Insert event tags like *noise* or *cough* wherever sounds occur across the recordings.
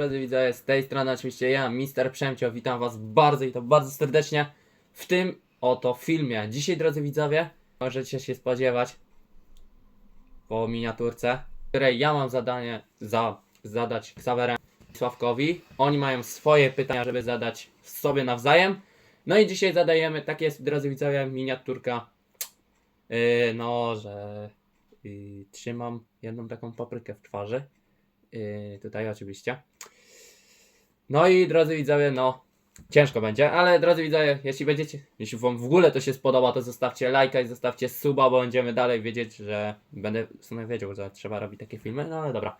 Drodzy widzowie, z tej strony oczywiście ja, Mister Przemcio, witam was bardzo i to bardzo serdecznie w tym oto filmie. Dzisiaj, drodzy widzowie, możecie się spodziewać po miniaturce, której ja mam zadanie za, zadać Xaverem Sławkowi. Oni mają swoje pytania, żeby zadać sobie nawzajem. No i dzisiaj zadajemy, tak jest, drodzy widzowie, miniaturka, yy, no, że yy, trzymam jedną taką paprykę w twarzy. Yy, tutaj oczywiście. No i drodzy widzowie, no ciężko będzie, ale drodzy widzowie, jeśli będziecie, jeśli wam w ogóle to się spodoba, to zostawcie lajka i zostawcie suba, bo będziemy dalej wiedzieć, że będę w sumie wiedział, że trzeba robić takie filmy, no ale dobra.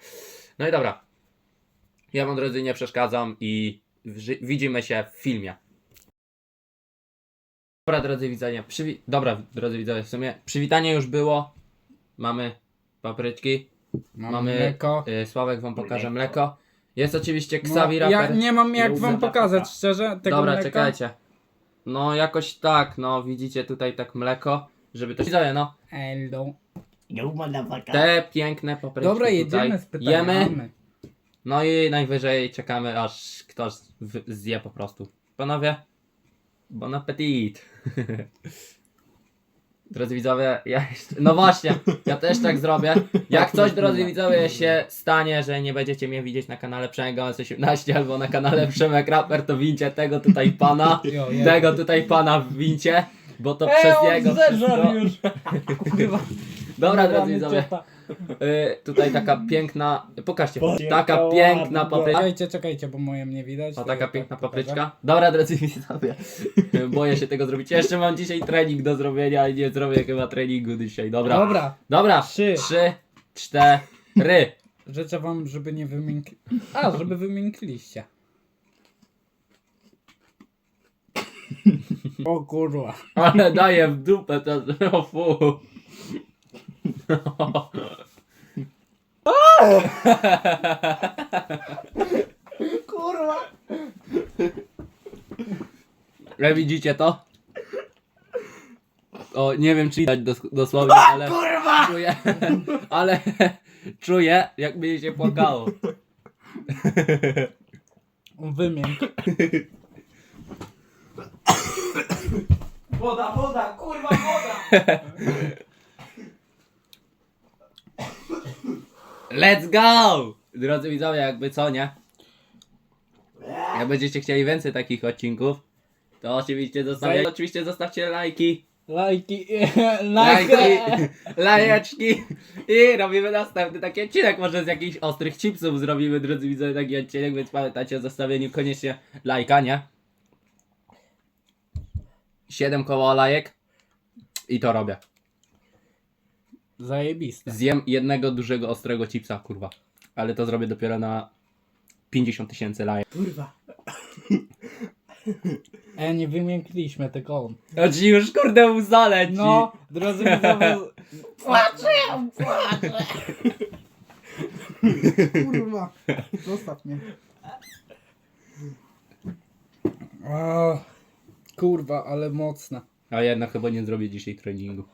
No i dobra. Ja wam drodzy nie przeszkadzam i widzimy się w filmie. Dobra drodzy widzowie, przywi- dobra drodzy widzowie, w sumie przywitanie już było. Mamy papryczki. Mam Mamy mleko. y, Sławek wam pokaże mleko. Jest oczywiście No, Xavi ja Rapper. nie mam jak wam pokazać, szczerze, tego Dobra, mleka. czekajcie. No jakoś tak, no widzicie tutaj tak mleko, żeby to widzowie, no. Hello. Motherfucker. Te piękne papryki Dobra, tutaj jedziemy z jemy. pytaniami. No i najwyżej czekamy aż ktoś w- zje po prostu. Panowie, bon appetit. *laughs* Drodzy widzowie, ja jeszcze... No właśnie, ja też tak zrobię. Jak coś, drodzy widzowie, się stanie, że nie będziecie mnie widzieć na kanale Przemek Gomez 18 albo na kanale Przemek Raper, to wincie tego tutaj pana. *laughs* Tego tutaj pana wincie, bo to przez niego wszystko... już. *laughs* Kurwa. Dobra, drodzy widzowie, ciota. Y, tutaj taka *laughs* piękna... Pokażcie, taka piękna papryka. Czekajcie, czekajcie, bo moje mnie widać. To taka ja piękna tak pokażę. papryczka. Dobra, drodzy widzowie. *laughs* Boję się tego zrobić. Jeszcze mam dzisiaj trening do zrobienia i nie zrobię chyba treningu dzisiaj. Dobra. Dobra, Dobra. Trzy. Trzy, cztery. życzę wam, żeby nie wymiękli... A, żeby wymiękliście. *laughs* O kurwa. Ale daję w dupę to. O fu. Kurwa. Ale widzicie to? O, nie wiem czy widać dos- dosłownie, ale Kurwa. czuję, ale *laughs* czuję jakby jej się płakało. Wymięk. Woda, woda, kurwa, woda. *laughs* Let's go! Drodzy widzowie, jakby co, nie? Jak będziecie chcieli więcej takich odcinków, to oczywiście zostawcie, oczywiście zostawcie lajki, Lajki. *laughs* lajki, Lajki. lajeczki i robimy następny taki odcinek, może z jakichś ostrych chipsów zrobimy, drodzy widzowie, taki odcinek, więc pamiętajcie o zostawieniu koniecznie lajka, nie? 7 koło lajek i to robię. Zajebiste. Zjem jednego dużego, ostrego chipsa, kurwa. Ale to zrobię dopiero na 50 tysięcy lajek. Kurwa. E, nie wymiękliśmy, on. To ci już kurde łza leci. No, drodzy widzowie, Płaczę, płaczę. Kurwa, zostaw mnie. O, kurwa, ale mocna. A jednak chyba nie zrobię dzisiaj treningu.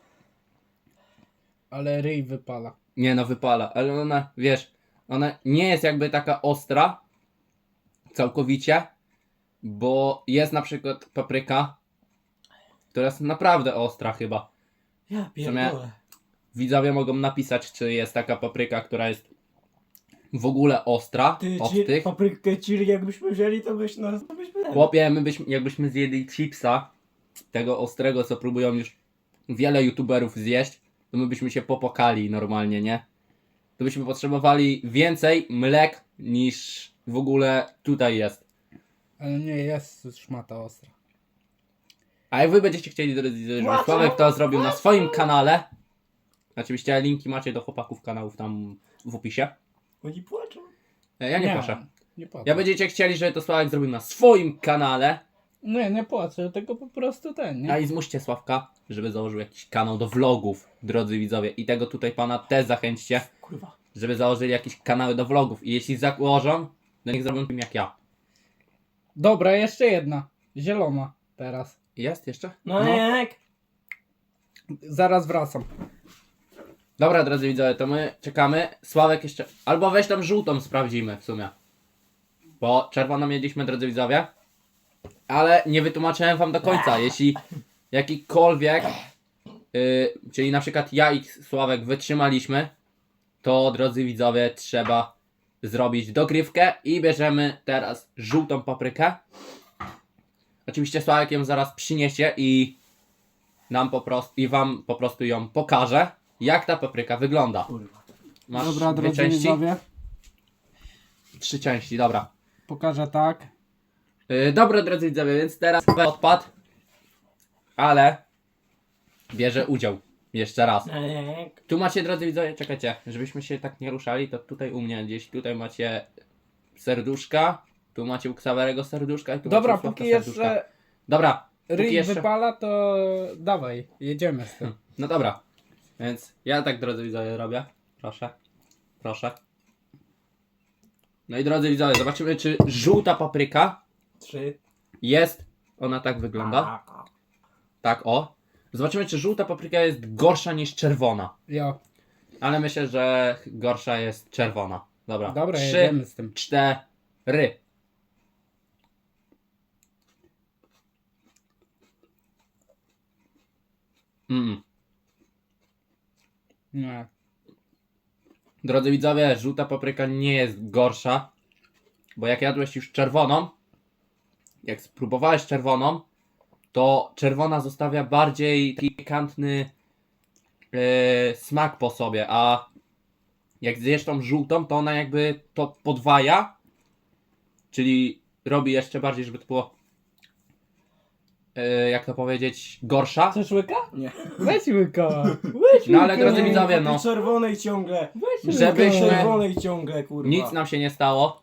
Ale ryj wypala. Nie no, wypala, ale ona, wiesz, ona nie jest jakby taka ostra całkowicie, bo jest na przykład papryka, która jest naprawdę ostra chyba. Ja pierdolę. Widzowie mogą napisać, czy jest taka papryka, która jest w ogóle ostra Ty, ci, tych. paprykę chili jakbyśmy wzięli, to byś nas, to byśmy. Chłopie, my byśmy, jakbyśmy zjedli chipsa, tego ostrego, co próbują już wiele youtuberów zjeść, to my byśmy się popokali normalnie, nie? To byśmy potrzebowali więcej mlek niż w ogóle tutaj jest. Ale nie jest szmata ostra. A jak wy będziecie chcieli, drodzy, żeby Płacę. Sławek to zrobił na swoim kanale, oczywiście linki macie do chłopaków kanałów tam w opisie. Oni płaczą. E, Ja nie, proszę. Nie płacę. Jak będziecie chcieli, żeby to Sławek zrobił na swoim kanale, Nie, nie płacę, tylko po prostu ten, A nie? i zmuście Sławka, żeby założył jakiś kanał do vlogów, drodzy widzowie. I tego tutaj pana też zachęćcie, Kurwa. żeby założyli jakieś kanały do vlogów. I jeśli założą, to niech zrobią tym jak ja. Dobra, jeszcze jedna. Zielona teraz. Jest jeszcze? No, jak? Zaraz wracam. Dobra, drodzy widzowie, to my czekamy. Sławek jeszcze. Albo weź tam żółtą sprawdzimy w sumie. Bo czerwoną mieliśmy, drodzy widzowie. Ale nie wytłumaczyłem wam do końca. Jeśli jakikolwiek, yy, czyli na przykład ja i Sławek wytrzymaliśmy, to drodzy widzowie, trzeba zrobić dogrywkę i bierzemy teraz żółtą paprykę. Oczywiście Sławek ją zaraz przyniesie i nam po prostu i wam po prostu ją pokaże, jak ta papryka wygląda. Masz Dobra, dwie drodzy części? widzowie, Trzy części, dobra. pokażę tak. Yy, dobra, drodzy widzowie, więc teraz odpadł, ale bierze udział. Jeszcze raz. Janek. Tu macie, drodzy widzowie, czekajcie, żebyśmy się tak nie ruszali, to tutaj u mnie gdzieś, tutaj macie serduszka, tu macie u Ksawerego serduszka i tu Dobra, macie u Sławka póki serduszka. jeszcze Dobra, póki ryj jeszcze... wypala, to dawaj, jedziemy z tym. *laughs* No dobra, więc ja tak, drodzy widzowie, robię. Proszę, proszę. No i drodzy widzowie, zobaczymy, czy żółta papryka Trzy. jest, ona tak wygląda, tak o. Zobaczymy, czy żółta papryka jest gorsza niż czerwona. Jo, Ale myślę, że gorsza jest czerwona. Dobra, dobra, trzy, jedziemy z tym. cztery. Mm. Nie. Drodzy widzowie, żółta papryka nie jest gorsza, bo jak jadłeś już czerwoną, jak spróbowałeś czerwoną, to czerwona zostawia bardziej pikantny e, smak po sobie, a jak zjesz tą żółtą, to ona jakby to podwaja, czyli robi jeszcze bardziej, żeby to było, e, jak to powiedzieć, gorsza. Chcesz łyka? Nie. Weź łyka. *laughs* No ale drodzy widzowie, no, czerwonej ciągle. żebyśmy, Czerwonej ciągle, kurwa. nic nam się nie stało,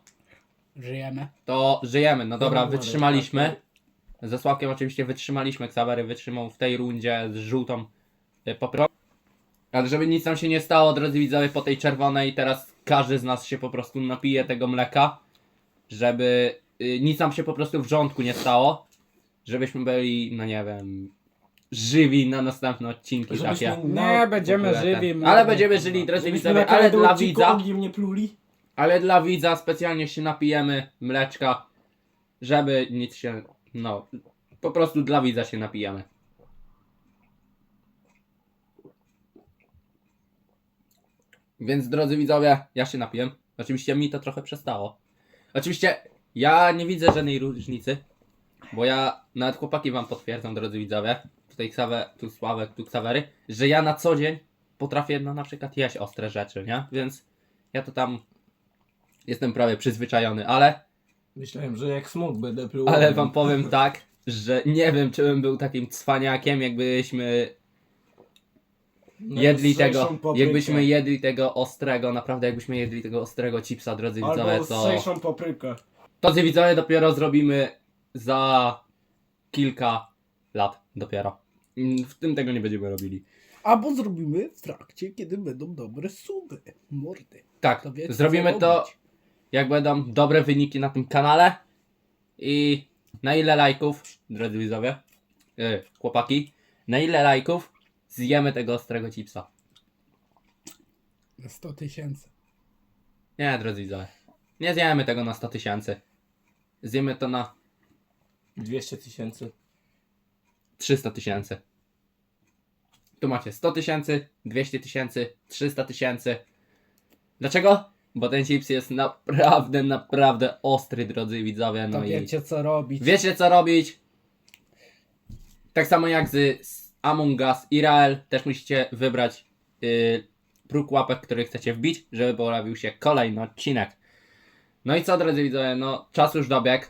Żyjemy. to żyjemy. No dobra, wytrzymaliśmy. Ze Sławkiem oczywiście wytrzymaliśmy. Ksawery wytrzymał w tej rundzie z żółtą y, papryką. Ale żeby nic nam się nie stało, drodzy widzowie, po tej czerwonej, teraz każdy z nas się po prostu napije tego mleka, żeby y, nic nam się po prostu w żołądku nie stało, żebyśmy byli, no nie wiem, żywi na następne odcinki Żebyśmy takie. Nie, będziemy ogóle żywi. ten- my- Ale będziemy żyli, drodzy Żebyśmy widzowie, na ale każdym dla odcinku widza. ogniem nie pluli. Ale dla widza specjalnie się napijemy mleczka, żeby nic się. No, po prostu dla widza się napijamy. Więc drodzy widzowie, ja się napiję. Oczywiście mi to trochę przestało. Oczywiście ja nie widzę żadnej różnicy, bo ja, nawet chłopaki wam potwierdzą, drodzy widzowie, tutaj Ksawę, tu Sławek, tu Ksawery, że ja na co dzień potrafię no, na przykład jeść ostre rzeczy, nie? Więc ja to tam jestem prawie przyzwyczajony, ale, Myślałem, że jak smok będę pluł. ale wam powiem tak, że nie wiem, czy bym był takim cwaniakiem, jakbyśmy jedli tego, paprykę. jakbyśmy jedli tego ostrego, naprawdę jakbyśmy jedli tego ostrego chipsa, drodzy widzowie, Albo to... ostrzejszą paprykę. Drodzy widzowie, dopiero zrobimy za kilka lat dopiero. Mm, W tym tego nie będziemy robili. Albo zrobimy w trakcie, kiedy będą dobre suby. Mordy. Tak, To wiecie, zrobimy to robić. Jak będą dobre wyniki na tym kanale i na ile lajków, drodzy widzowie, yy, chłopaki, na ile lajków zjemy tego ostrego chipsa. 100 tysięcy. Nie, drodzy widzowie, nie zjemy tego na 100 tysięcy. Zjemy to na 200 tysięcy. 300 tysięcy. Tu macie 100 tysięcy, 200 tysięcy, 300 tysięcy. Dlaczego? Bo ten chips jest naprawdę, naprawdę ostry, drodzy widzowie. No To i wiecie co robić. wiecie co robić. Tak samo jak z, z Among Us i Rael, też musicie wybrać yy, próg łapek, który chcecie wbić, żeby pojawił się kolejny odcinek. No i co, drodzy widzowie, no czas już dobiegł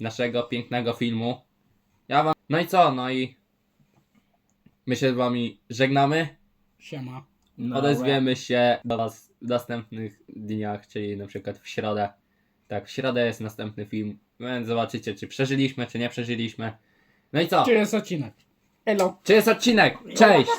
naszego pięknego filmu. Ja wam... No i co, no i my się z wami żegnamy. Siema. No, Odezwiemy się do was w następnych dniach, czyli na przykład w środę. Tak, w środę jest następny film, więc zobaczycie, czy przeżyliśmy, czy nie przeżyliśmy. No i co? Czy jest odcinek? Hello. Czy jest odcinek? Cześć!